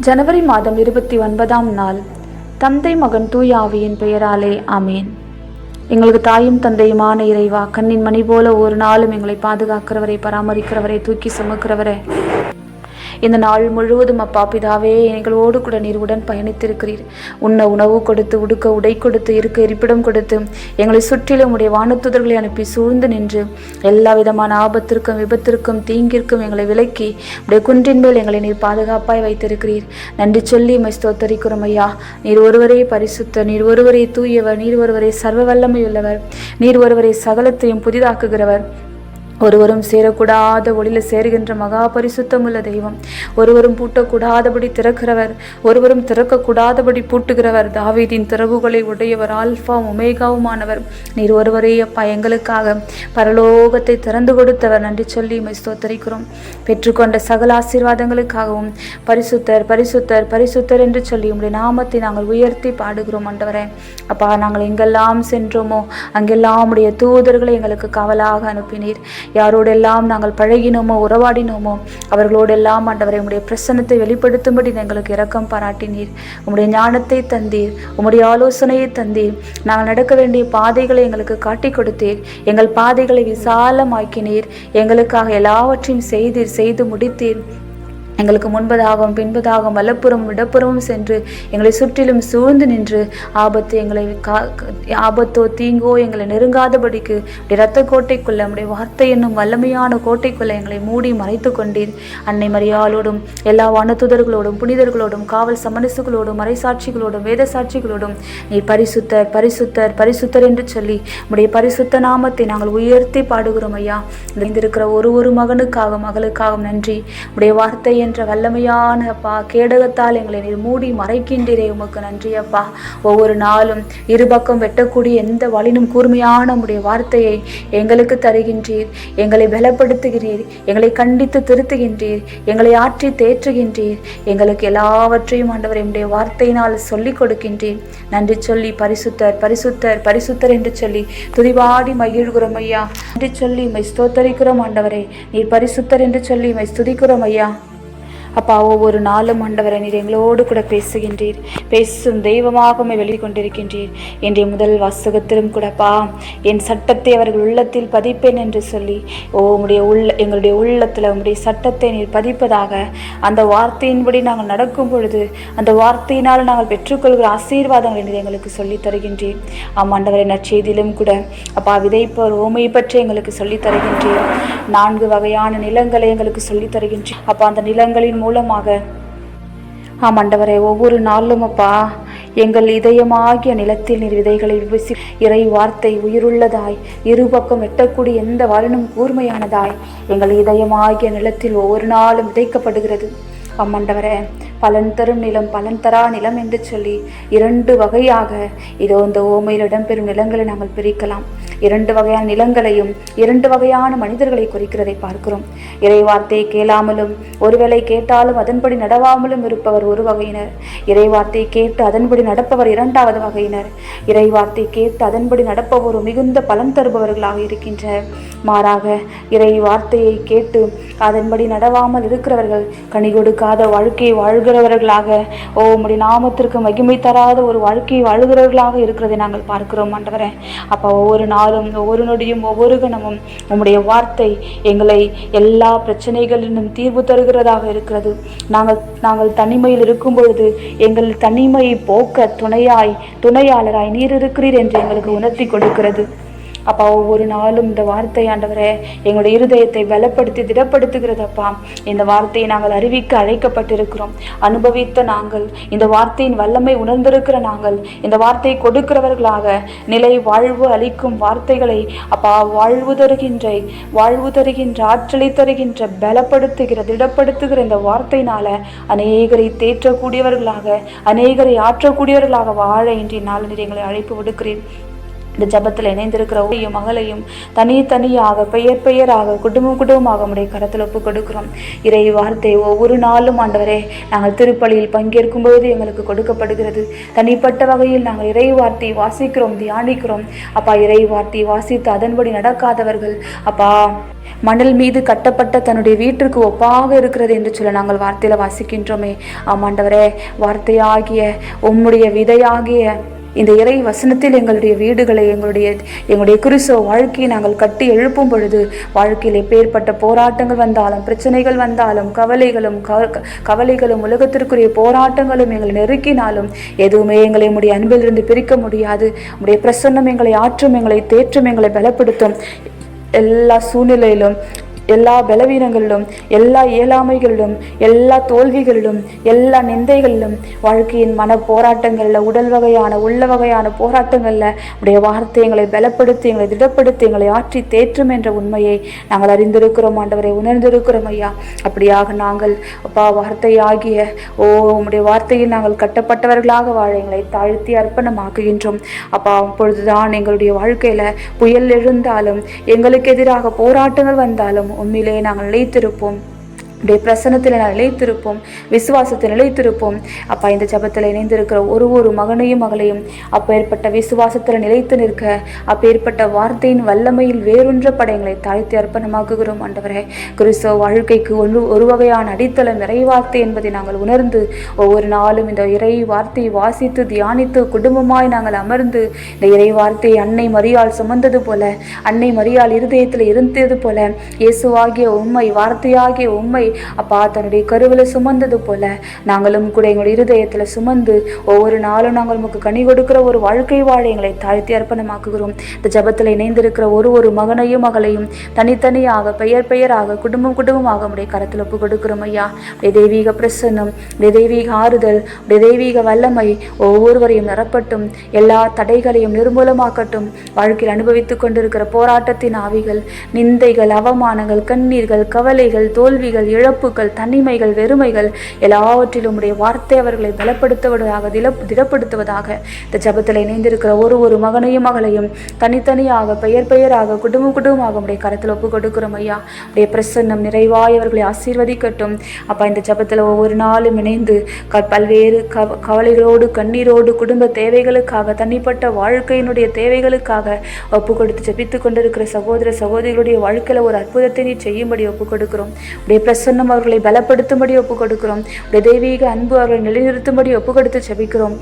ஜனவரி மாதம் இருபத்தி ஒன்பதாம் நாள். தந்தை மகன் தூய ஆவியின் பெயராலே ஆமேன். எங்களுக்கு தாயும் தந்தையுமான இறைவா கண்ணின் மணி போல ஒரு நாளும் எங்களை பாதுகாக்கிறவரை பராமரிக்கிறவரை தூக்கி சுமக்கிறவரை. இந்த நாள் முழுவதும் அப்பா பிதாவே எங்களோடு கூட நீர் உடன் பயணித்திருக்கிறீர். உண்ண உணவு கொடுத்து உடுக்க உடை கொடுத்து இருக்க இருப்பிடம் கொடுத்து எங்களை சுற்றிலும் உடைய வானத்துதர்களை அனுப்பி சூழ்ந்து நின்று எல்லா விதமான ஆபத்திற்கும் விபத்திற்கும் தீங்கிற்கும் எங்களை விலக்கி உடைய குன்றின் மேல் எங்களை நீர் பாதுகாப்பாய் வைத்திருக்கிறீர். நன்றி சொல்லி மை ஸ்தோத்தரிக்கிறோம் ஐயா. நீர் ஒருவரே பரிசுத்த நீர் ஒருவரே தூயவர் நீர் ஒருவரே சர்வ வல்லமையுள்ளவர் நீர் ஒருவரை சகலத்தையும் புதிதாக்குகிறவர். ஒருவரும் சேரக்கூடாத ஒளியில் சேருகின்ற மகா பரிசுத்தமுள்ள தெய்வம். ஒருவரும் பூட்டக்கூடாதபடி திறக்கிறவர். ஒருவரும் திறக்கக்கூடாதபடி பூட்டுகிறவர். தாவீதின் திறவுகளை உடையவர் ஆல்ஃபா ஒமேகாவுமானவர். நீர் ஒருவரே அப்பா எங்களுக்காக பரலோகத்தை திறந்து கொடுத்தவர். நன்றி சொல்லி மை ஸ்தோத்தரிக்கிறோம். பெற்றுக்கொண்ட சகல ஆசீர்வாதங்களுக்காகவும் பரிசுத்தர் பரிசுத்தர் பரிசுத்தர் என்று சொல்லி உங்களுடைய நாமத்தை நாங்கள் உயர்த்தி பாடுகிறோம் ஆண்டவரே. அப்பா நாங்கள் எங்கெல்லாம் சென்றோமோ அங்கெல்லாம் உடைய தூதர்களை எங்களுக்கு காவலாக அனுப்பினீர். யாரோடெல்லாம் நாங்கள் பழகினோமோ உறவாடினோமோ அவர்களோடெல்லாம் ஆண்டவரை உம்முடைய பிரசன்னத்தை வெளிப்படுத்தும்படி எங்களுக்கு இரக்கம் பாராட்டினீர். உம்முடைய ஞானத்தை தந்தீர் உம்முடைய ஆலோசனையை தந்தீர். நாங்கள் நடக்க வேண்டிய பாதைகளை எங்களுக்கு காட்டி கொடுத்தீர். எங்கள் பாதைகளை விசாலமாக்கினீர். எங்களுக்காக எல்லாவற்றையும் செய்தீர் செய்து முடித்தீர். எங்களுக்கு முன்பதாகவும் பின்பதாகவும் வலப்புறமும் இடப்புறமும் சென்று எங்களை சுற்றிலும் சூழ்ந்து நின்று ஆபத்து எங்களை கா ஆபத்தோ தீங்கோ எங்களை நெருங்காதபடிக்கு இரத்த கோட்டைக்குள்ள உடைய வார்த்தை என்னும் வல்லமையான கோட்டைக்குள்ள எங்களை மூடி மறைத்து கொண்டீர். அன்னை மரியாளோடும் எல்லா வனத்துதர்களோடும் புனிதர்களோடும் காவல் சமரசுகளோடும் மறைசாட்சிகளோடும் வேத சாட்சிகளோடும் நீ பரிசுத்தர் பரிசுத்தர் பரிசுத்தர் என்று சொல்லி உடைய பரிசுத்த நாமத்தை நாங்கள் உயர்த்தி பாடுகிறோம் ஐயா. நிறைந்திருக்கிற ஒரு ஒரு மகனுக்காகவும் மகளுக்காகவும் நன்றி. உடைய வார்த்தை என்ற வல்லமையான அப்பா கேடகத்தால் எங்களை நீர் மூடி மறைக்கின்றீரே உமக்கு நன்றி அப்பா. ஒவ்வொரு நாளும் இருபக்கம் வெட்டக்கூடிய எந்த வலினும் கூர்மையான உடைய வார்த்தையை எங்களுக்கு தருகின்றீர். எங்களை பலப்படுத்துகிறீர். எங்களை கண்டித்து திருத்துகின்றீர். எங்களை ஆற்றி தேற்றுகின்றீர். எங்களுக்கு எல்லாவற்றையும் ஆண்டவர் என்னுடைய வார்த்தையினால் சொல்லிக் கொடுக்கின்றீர். நன்றி சொல்லி பரிசுத்தர் பரிசுத்தர் பரிசுத்தர் என்று சொல்லி துதிவாடி மகிழ்கிறோம் ஐயா. நன்றி சொல்லி மை ஸ்தோத்தரிக்கிறோம் ஆண்டவரே. நீர் பரிசுத்தர் என்று சொல்லி மை ஸ்துதிக்கிறோம் ஐயா. அப்பா ஒவ்வொரு நாளும் ஆண்டவரை நீர் எங்களோடு கூட பேசுகின்றீர். பேசும் தெய்வமாகவே வெளிக்கொண்டிருக்கின்றீர். இன்றைய முதல் வாசகத்திலும் கூடப்பா என் சட்டத்தை அவர்கள் உள்ளத்தில் பதிப்பேன் என்று சொல்லி ஓ உம்முடைய உள்ள எங்களுடைய உள்ளத்தில் உங்களுடைய சட்டத்தை நீர் பதிப்பதாக அந்த வார்த்தையின்படி நாங்கள் நடக்கும் பொழுது அந்த வார்த்தையினால் நாங்கள் பெற்றுக்கொள்கிற ஆசீர்வாதங்களை நீர் எங்களுக்கு சொல்லித் தருகின்றீர். ஆம் ஆண்டவரை நற்செய்தியிலும் கூட அப்பா விதைப்போர் ஓமை பற்றி எங்களுக்கு சொல்லித் தருகின்றீர். நான்கு வகையான நிலங்களை எங்களுக்கு சொல்லித் தருகின்றீர். அப்பா அந்த நிலங்களின் மூலமாக. ஆமாண்டவரே ஒவ்வொரு நாளும் அப்பா எங்கள் இதயமாகிய நிலத்தில் நீர் விதைகளை விசி இறை வார்த்தை உயிருள்ளதாய் இருபக்கம் எட்டக்கூடிய எந்த வாழினும் கூர்மையானதாய் எங்கள் இதயமாகிய நிலத்தில் ஒவ்வொரு நாளும் விதைக்கப்படுகிறது. அம்மாண்டவரே பலன் தரும் நிலம் பலன் தரா நிலம் என்று சொல்லி இரண்டு வகையாக இதோ இந்த ஓமையில் இடம்பெறும் நிலங்களை நாங்கள் பிரிக்கலாம். இரண்டு வகையான நிலங்களையும் இரண்டு வகையான மனிதர்களை குறிக்கிறதை பார்க்கிறோம். இறைவார்த்தையை கேளாமலும் ஒருவேளை கேட்டாலும் அதன்படி நடவாமலும் இருப்பவர் ஒரு வகையினர். இறைவார்த்தை கேட்டு அதன்படி நடப்பவர் இரண்டாவது வகையினர். இறைவார்த்தை கேட்டு அதன்படி நடப்பவர் மிகுந்த பலன் தருபவர்களாக இருக்கின்ற மாறாக இறை வார்த்தையை கேட்டு அதன்படி நடவாமல் இருக்கிறவர்கள் கனி கொடுக்காத வாழ்க்கையை வாழ்கிறவர்களாக ஓ உம்முடைய நாமத்திற்கு மகிமை தராத ஒரு வாழ்க்கையை வாழ்கிறவர்களாக இருக்கிறதை நாங்கள் பார்க்கிறோம் ஆண்டவரே. அப்போ ஒவ்வொரு நாளும் ஒவ்வொரு நொடியும் ஒவ்வொரு கணமும் உம்முடைய வார்த்தை எங்களை எல்லா பிரச்சனைகளிலும் தீர்வு தருகிறதாக இருக்கிறது. நாங்கள் நாங்கள் தனிமையில் இருக்கும் பொழுது எங்கள் தனிமையை போக்க துணையாய் துணையாளராய் நீர் இருக்கிறீர் என்று எங்களுக்கு உணர்த்தி கொடுக்கிறது. அப்பா ஒவ்வொரு நாளும் இந்த வார்த்தை ஆண்டவரே எங்களுடைய இருதயத்தை பலப்படுத்தி திடப்படுத்துகிறதப்பா இந்த வார்த்தையை நாங்கள் அறிவிக்க அழைக்கப்பட்டிருக்கிறோம். அனுபவித்த நாங்கள் இந்த வார்த்தையின் வல்லமை உணர்ந்திருக்கிற நாங்கள் இந்த வார்த்தையை கொடுக்கிறவர்களாக நிலை வாழ்வு அளிக்கும் வார்த்தைகளை அப்பா வாழ்வு தருகின்ற வாழ்வு தருகின்ற ஆற்றலை தருகின்ற பலப்படுத்துகிற திடப்படுத்துகிற இந்த வார்த்தையினால அநேகரை தேற்றக்கூடியவர்களாக அநேகரை ஆற்றக்கூடியவர்களாக வாழ இன்றைய நாளில் எங்களை அழைப்பு விடுக்கிறேன் இந்த ஜபத்தில் இணைந்திருக்கிற ஒவ்வொரு மகளையும் தனித்தனியாக பெயர் பெயராக குடும்பம் குடும்பமாக உடைய கரத்தில் ஒப்பு கொடுக்கிறோம். இறை வார்த்தை ஒவ்வொரு நாளும் ஆண்டவரே நாங்கள் திருப்பலியில் பங்கேற்கும் போது எங்களுக்கு கொடுக்கப்படுகிறது. தனிப்பட்ட வகையில் நாங்கள் இறை வார்த்தையை வாசிக்கிறோம் தியானிக்கிறோம். அப்பா இறை வார்த்தையை வாசித்து அதன்படி நடக்காதவர்கள் அப்பா மணல் மீது கட்டப்பட்ட தன்னுடைய வீட்டிற்கு ஒப்பாக இருக்கிறது என்று சொல்ல நாங்கள் வார்த்தையில வாசிக்கின்றோமே. ஆமாண்டவரே வார்த்தையாகிய உம்முடைய விதையாகிய இந்த இறை வசனத்தில் எங்களுடைய வீடுகளை எங்களுடைய எங்களுடைய குறிசோ வாழ்க்கையை நாங்கள் கட்டி எழுப்பும் பொழுது வாழ்க்கையில் எப்பேற்பட்ட போராட்டங்கள் வந்தாலும் பிரச்சனைகள் வந்தாலும் கவலைகளும் க- கவலைகளும் உலகத்திற்குரிய போராட்டங்களும் எங்களை நெருக்கினாலும் எதுவுமே எங்களை உடைய அன்பிலிருந்து பிரிக்க முடியாது. உடைய பிரசன்னம் எங்களை ஆற்றும் எங்களை தேற்றும் எங்களை பலப்படுத்தும். எல்லா சூழ்நிலையிலும் எல்லா பலவீனங்களிலும் எல்லா இயலாமைகளிலும் எல்லா தோல்விகளிலும் எல்லா நிந்தைகளிலும் வாழ்க்கையின் மன போராட்டங்களில் உடல் வகையான உள்ள வகையான போராட்டங்களில் உடைய வார்த்தை எங்களை பலப்படுத்தி எங்களை திடப்படுத்தி எங்களை ஆற்றி தேற்றும் என்ற உண்மையை நாங்கள் அறிந்திருக்கிறோம். ஆண்டவரை உணர்ந்திருக்கிறோம் ஐயா. அப்படியாக நாங்கள் அப்பா வார்த்தையாகிய ஓ உம்முடைய வார்த்தையில் நாங்கள் கட்டப்பட்டவர்களாக வாழ எங்களை தாழ்த்தி அர்ப்பணமாக்குகின்றோம். அப்பா அப்பொழுதுதான் எங்களுடைய வாழ்க்கையில் புயல் எழுந்தாலும் எங்களுக்கு எதிராக போராட்டங்கள் வந்தாலும் உண்மையிலே நாங்கள் நிலைத்திருப்போம். உடைய பிரசனத்தில் நான் நிலைத்திருப்போம் விசுவாசத்தில் நிலைத்திருப்போம். அப்பா இந்த ஜபத்தில் இணைந்திருக்கிற ஒரு ஒரு மகனையும் மகளையும் அப்பேற்பட்ட விசுவாசத்தில் நிலைத்து நிற்க அப்பேற்பட்ட வார்த்தையின் வல்லமையில் வேறொன்ற படையங்களை தாழ்த்தி அர்ப்பணமாக்குகிறோம் ஆண்டவரே. கிறிஸ்தவ வாழ்க்கைக்கு ஒரு ஒரு வகையான அடித்தளம் இறைவார்த்தை என்பதை நாங்கள் உணர்ந்து ஒவ்வொரு நாளும் இந்த இறை வார்த்தையை வாசித்து தியானித்து குடும்பமாய் நாங்கள் அமர்ந்து இந்த இறை வார்த்தையை அன்னை மரியால் சுமந்தது போல அன்னை மரியால் இருதயத்தில் இருந்தது போல இயேசுவாகிய உண்மை வார்த்தையாகிய உண்மை அப்பா தன்னுடைய கருவில் சுமந்தது போல நாங்களும் கூட எங்களுடைய இருதயத்தில் சுமந்து ஒவ்வொரு நாளும் நாங்கள் உமக்கு கனி கொடுக்கிற ஒரு வாழ்க்கை வாழ எங்களை தாழ்த்தி அர்ப்பணமாக்குகிறோம். இந்த ஜபத்தில் இணைந்திருக்கிற ஒரு ஒரு மகனையும் மகளையும் தனித்தனியாக பெயர் பெயராக குடும்பம் குடும்பமாக உடைய கரத்தில் ஒப்பு கொடுக்கிறோம் ஐயா. உடைய தெய்வீக பிரசன்னம் உடைய தெய்வீக ஆறுதல் உடைய தெய்வீக வல்லமை ஒவ்வொருவரையும் நிரப்பட்டும் எல்லா தடைகளையும் நிர்மூலமாக்கட்டும். வாழ்க்கையில் அனுபவித்துக் கொண்டிருக்கிற போராட்டத்தின் ஆவிகள் நிந்தைகள் அவமானங்கள் கண்ணீர்கள் கவலைகள் தோல்விகள் இழப்புகள் தனிமைகள் வெறுமைகள் எல்லாவற்றிலும் உடைய வார்த்தை அவர்களை பலப்படுத்துவதாக தில திடப்படுத்துவதாக இந்த ஜபத்தில் இணைந்திருக்கிற ஒரு ஒரு மகனையும் மகளையும் தனித்தனியாக பெயர் பெயராக குடும்பம் குடும்பமாக உடைய கருத்தில் ஒப்பு கொடுக்கிறோம் ஐயா. உடைய பிரசன்னம் நிறைவாய் அவர்களை ஆசீர்வதிக்கட்டும். அப்பா இந்த ஜபத்தில் ஒவ்வொரு நாளும் இணைந்து க பல்வேறு கவ கவலைகளோடு கண்ணீரோடு குடும்ப தேவைகளுக்காக தனிப்பட்ட வாழ்க்கையினுடைய தேவைகளுக்காக ஒப்பு கொடுத்து ஜெபித்து கொண்டிருக்கிற சகோதர சகோதரிகளுடைய வாழ்க்கையில் ஒரு அற்புதத்தை நீ செய்யும்படி ஒப்பு கொடுக்கிறோம். உடைய பிரசன்னம் அவர்களை பலப்படுத்தும்படி ஒப்புக் கொடுக்கிறோம் உடைய தெய்வீக அன்பு அவர்களை நிலைநிறுத்தும்படி ஒப்புக் கொடுத்து செபிக்கிறோம்.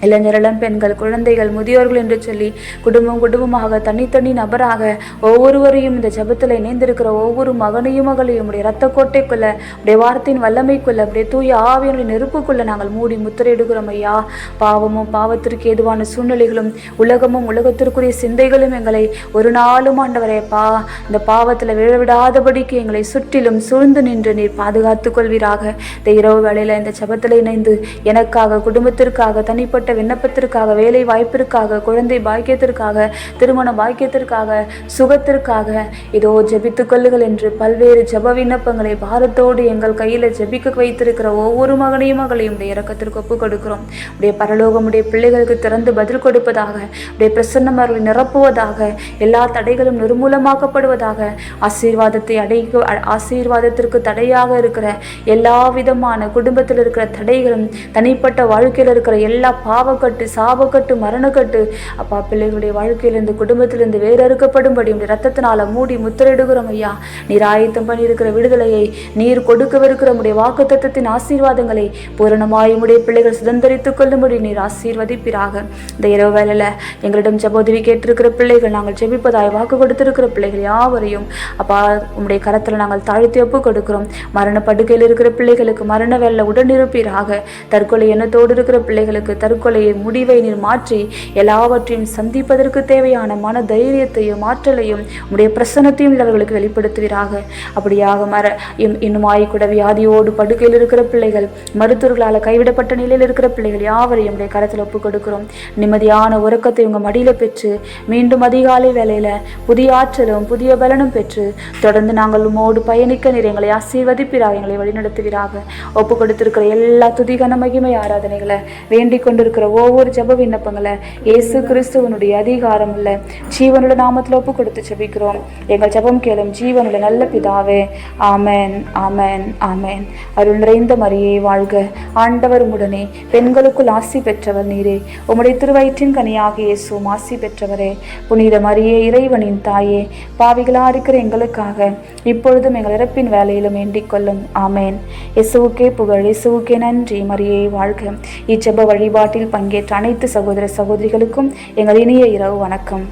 இளைஞர் இளம் பெண்கள் குழந்தைகள் முதியோர்கள் என்று சொல்லி குடும்பம் குடும்பமாக தனித்தனி நபராக ஒவ்வொருவரையும் இந்த ஜபத்தில் இணைந்திருக்கிற ஒவ்வொரு மகனையும் மகளையும் உடைய இரத்த கோட்டைக்குள்ள உடைய வார்த்தையின் வல்லமைக்குள்ள உடைய தூய ஆவியனுடைய நெருப்புக்குள்ள நாங்கள் மூடி முத்திரையிடுகிறோம் ஐயா. பாவமும் பாவத்திற்கு ஏதுவான சூழ்நிலைகளும் உலகமும் உலகத்திற்குரிய சிந்தைகளும் எங்களை ஒரு நாளும் ஆண்டவரேப்பா இந்த பாவத்தில் விழவிடாதபடிக்கு எங்களை சுற்றிலும் சூழ்ந்து நின்று நீர் பாதுகாத்துக் கொள்வீராக. இந்த இரவு வேளையில் இந்த ஜபத்தில் இணைந்து எனக்காக குடும்பத்திற்காக தனிப்பட்ட விண்ணப்பத்திற்காக வேலை வாய்ப்பிற்காக குழந்தை பாக்கியத்திற்காக திருமண பாக்கியத்திற்காக சுகத்திற்காக இதோ ஜெபித்துக் கொள்ளுங்கள் என்று பல்வேறு ஜெப விண்ணப்பங்களை பாரத்தோடு எங்கள் கையில் ஜெபிக்க வைத்திருக்கிற ஒவ்வொரு மகனையும் மகளையும் உடைய இறக்கத்திற்கு ஒப்புக் கொடுக்கிறோம். உடைய பரலோகமுடைய பிள்ளைகளுக்கு திறந்து பதில் கொடுப்பதாக உடைய பிரசன்னமர்களை நிரப்புவதாக எல்லா தடைகளும் நிர்மூலமாக்கப்படுவதாக ஆசீர்வாதத்தை அடைக்க ஆசீர்வாதத்திற்கு தடையாக இருக்கிற எல்லா விதமான குடும்பத்தில் இருக்கிற தடைகளும் தனிப்பட்ட வாழ்க்கையில் இருக்கிற எல்லா பா பாவக்கட்டு சாபக்கட்டு மரணக்கட்டு. அப்பா பிள்ளைகளுடைய வாழ்க்கையிலிருந்து குடும்பத்திலிருந்து வேறறுக்கப்படும்படி உடைய ரத்தத்தினால மூடி முத்திரையிடுகிறோம் ஐயா. நீர் ஆயத்தம் பண்ணியிருக்கிற விடுதலையை நீர் கொடுக்கவிருக்கிற உடைய வாக்குத்தத்தத்தின் ஆசீர்வாதங்களை பூரணமாய் உடைய பிள்ளைகள் சுதந்திரித்துக் கொள்ளும்படி நீர் ஆசீர்வதிப்பீராக. இந்த இரவு வேலையில் எங்களிடம் ஜபோதவி கேட்டிருக்கிற பிள்ளைகள் நாங்கள் ஜெபிப்பதாய் வாக்கு கொடுத்திருக்கிற பிள்ளைகள் யாவரையும் அப்பா உம்முடைய கரத்தில் நாங்கள் தாழ்த்தி ஒப்பு கொடுக்கிறோம். மரண படுக்கையில் இருக்கிற பிள்ளைகளுக்கு மரண வேலை உடனிருப்பீராக. தற்கொலை எண்ணத்தோடு இருக்கிற பிள்ளைகளுக்கு தற்கொலை தற்கொலையை முடிவை நீர் மாற்றி எல்லாவற்றையும் சந்திப்பதற்கு தேவையான மன தைரியத்தையும் ஆற்றலையும் உடைய பிரசன்னத்தையும் அவர்களுக்கு வெளிப்படுத்துவீராக. அப்படியாக மர இன்னும் இன்னுமாய் வியாதியோடு படுக்கையில் இருக்கிற பிள்ளைகள் மருத்துவர்களால் கைவிடப்பட்ட நிலையில் இருக்கிற பிள்ளைகள் யாவரையும் உடைய கரத்தில் ஒப்புக் கொடுக்கிறோம். நிம்மதியான உறக்கத்தை உங்கள் மடியில் பெற்று மீண்டும் அதிகாலை வேலையில் புதிய ஆற்றலும் புதிய பலனும் பெற்று தொடர்ந்து நாங்கள் உமோடு பயணிக்க நீர் எங்களை ஆசீர்வதிப்பீராக எங்களை வழிநடத்துவீராக. ஒப்பு கொடுத்திருக்கிற எல்லா துதிகன மகிமை ஆராதனைகளை வேண்டிக் கொண்டிருக்கிற வந்திருக்கிற ஒவ்வொரு ஜெப விண்ணப்பங்களை இயேசு கிறிஸ்துவனுடைய அதிகாரம் உள்ள ஜீவனுள்ள நாமத்தில் ஒப்பு கொடுத்து ஜபிக்கிறோம். எங்கள் ஜபம் கேளும் ஜீவனுள்ள நல்ல பிதாவே ஆமேன் ஆமேன் ஆமேன். அருள் நிறைந்த மரியே வாழ்க. ஆண்டவர் உடனே பெண்களுக்குள் ஆசி பெற்றவர் நீரே. உம்முடைய திருவயிற்றின் கனியாக இயேசு ஆசி பெற்றவரே. புனித மரியே இறைவனின் தாயே பாவிகளா இருக்கிற எங்களுக்காக இப்பொழுதும் எங்கள் இறப்பின் வேலையிலும் வேண்டிக் கொள்ளும். ஆமேன். இயேசுவுக்கே புகழ் இயேசுவுக்கே நன்றி மரியே வாழ்க. இச்செப வழிபாட்டில் பங்கேற்ற அனைத்து சகோதர சகோதரிகளுக்கும் எங்கள் இனிய இரவு வணக்கம்.